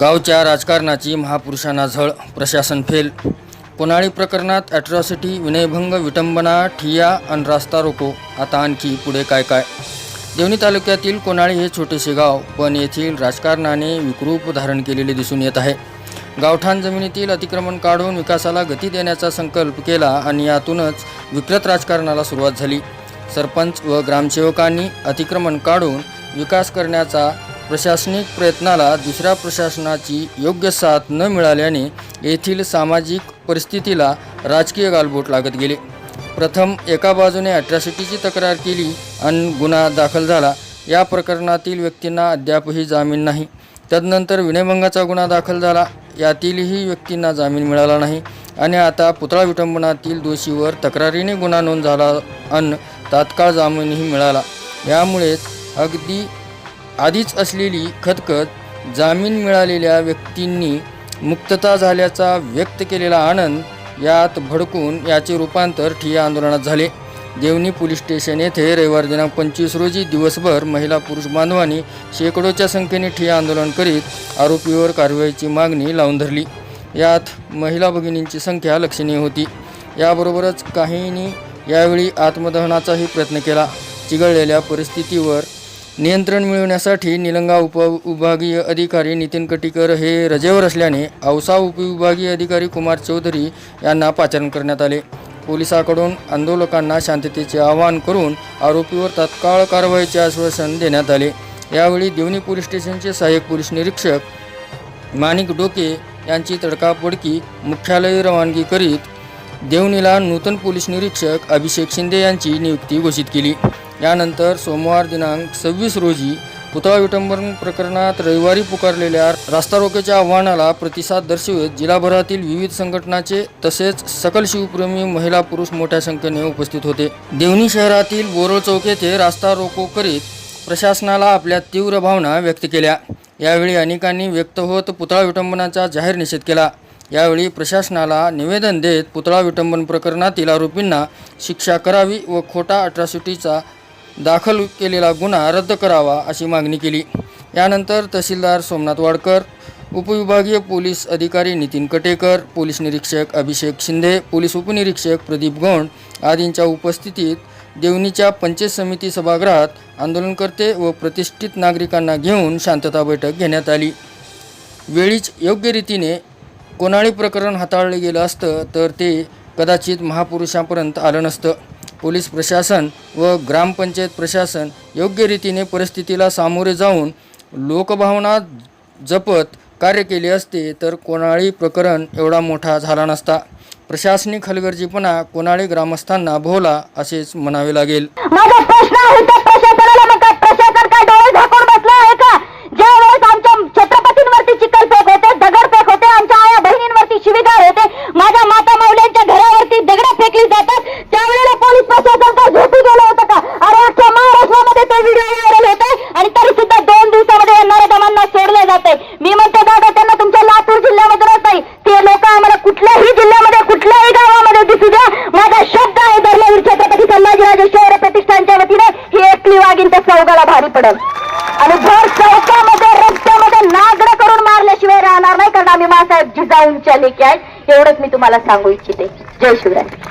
गावच्या राजकारणाची महापुरुषांना झळ प्रशासन फेल. पुनाळी प्रकरणात ॲट्रॉसिटी विनयभंग विटंबना ठिया आणि रास्ता रोको. आता आणखी पुढे काय काय? देवणी तालुक्यातील कोणाळी हे छोटेसे गाव पण येथील राजकारणाने विकृप धारण केलेले दिसून येत आहे. गावठाण जमिनीतील अतिक्रमण काढून विकासाला गती देण्याचा संकल्प केला आणि यातूनच विकृत राजकारणाला सुरुवात झाली. सरपंच व ग्रामसेवकांनी अतिक्रमण काढून विकास करण्याचा प्रशासनिक प्रयत्नाला दुसऱ्या प्रशासनाची योग्य साथ न मिळाल्याने येथील सामाजिक परिस्थितीला राजकीय गालबोट लागत गेले. प्रथम एका बाजूने अट्रॅसिटीची तक्रार केली आणि गुन्हा दाखल झाला. या प्रकरणातील व्यक्तींना अद्यापही जामीन नाही. तदनंतर विनयभंगाचा गुन्हा दाखल झाला. यातीलही व्यक्तींना जामीन मिळाला नाही आणि आता पुतळा विटंबनातील दोषीवर तक्रारीने गुन्हा नोंद झाला अन तात्काळ जामीनही मिळाला. यामुळेच अगदी आधीच असलेली खतखत जामीन मिळालेल्या व्यक्तींनी मुक्तता झाल्याचा व्यक्त केलेला आनंद यात भडकून याचे रूपांतर ठिय्या आंदोलनात झाले. देवणी पोलीस स्टेशन येथे रविवार दिनांक पंचवीस रोजी दिवसभर महिला पुरुष बांधवांनी शेकडोच्या संख्येने ठिय्या आंदोलन करीत आरोपीवर कारवाईची मागणी लावून धरली. यात महिला भगिनींची संख्या लक्षणीय होती. याबरोबरच काहींनी यावेळी आत्मदहनाचाही प्रयत्न केला. चिघळलेल्या परिस्थितीवर नियंत्रण मिळवण्यासाठी निलंगा उपविभागीय अधिकारी नितीन कटीकर हे रजेवर असल्याने औसा उपविभागीय अधिकारी कुमार चौधरी यांना पाचारण करण्यात आले. पोलिसांकडून आंदोलकांना शांततेचे आवाहन करून आरोपीवर तात्काळ कारवाईचे आश्वासन देण्यात आले. यावेळी देवणी पोलीस स्टेशनचे सहाय्यक पोलीस निरीक्षक माणिक डोके यांची तडकाफडकी मुख्यालय रवानगी करीत देवणीला नूतन पोलीस निरीक्षक अभिषेक शिंदे यांची नियुक्ती घोषित केली. यानंतर सोमवार दिनांक सव्वीस रोजी पुतळा विटंबन प्रकरणात रविवारी पुकारलेल्या रास्ता रोकेच्या आव्हानाला प्रतिसाद दर्शवित जिल्हाभरातील विविध संघटनाचे तसेच सकल शिवप्रेमी महिला पुरुष मोठ्या संख्येने उपस्थित होते. देवणी शहरातील बोरळ चौक येथे रास्ता रोको करीत प्रशासनाला आपल्या तीव्र भावना व्यक्त केल्या. यावेळी अनेकांनी व्यक्त होत पुतळा विटंबनाचा जाहीर निषेध केला. यावेळी प्रशासनाला निवेदन देत पुतळा विटंबन प्रकरणातील आरोपींना शिक्षा करावी व खोटा अट्रॉसिटीचा दाखल केलेला गुन्हा रद्द करावा अशी मागणी केली. यानंतर तहसीलदार सोमनाथ वाडकर उपविभागीय पोलीस अधिकारी नितीन कटेकर पोलीस निरीक्षक अभिषेक शिंदे पोलीस उपनिरीक्षक प्रदीप गौंड आदींच्या उपस्थितीत देवणीच्या पंचायत समिती सभागृहात आंदोलनकर्ते व प्रतिष्ठित नागरिकांना घेऊन शांतता बैठक घेण्यात आली. वेळीच योग्य रीतीने कोणाळी प्रकरण हाताळले गेलं असतं तर ते कदाचित महापुरुषांपर्यंत आलं नसतं. पोलीस प्रशासन व ग्रामपंचायत प्रशासन योग्य रीतीने परिस्थितीला सामोरे जाऊन लोकभावना जपत कार्य केले असते तर कोणाळी प्रकरण एवढा मोठा झाला नसता. प्रशासनिक हलगर्जीपणा कोणाळी ग्रामस्थांना भोवला असेच म्हणावे लागेल. त्यावेळेला पोलीस झोपी गेलं होतं का? अरे अख्ख्या महाराष्ट्रामध्ये तो व्हिडिओ व्हायरल होत आहे आणि तरी सुद्धा दोन दिवसामध्ये येणाऱ्या दमांना सोडलं जात आहे मी म्हणते दादा त्यांना तुमच्या लातूर जिल्ह्यामध्ये नाही ते लोक आम्हाला कुठल्याही जिल्ह्यामध्ये कुठल्याही गावामध्ये दिसू द्या. माझा शब्द आहे धर्मवीर छत्रपती संभाजीराजे शहर प्रतिष्ठानच्या वतीने ही एकली वाघीन त्या चौघाला भारी पडल. आणि भर चौकामध्ये रस्त्यामध्ये नागड करून मारल्याशिवाय राहणार नाही कारण आम्ही मासाहेब जिजाऊंच्या लेखी आहेत. एवढंच मी तुम्हाला सांगू इच्छिते. जय शिवराय.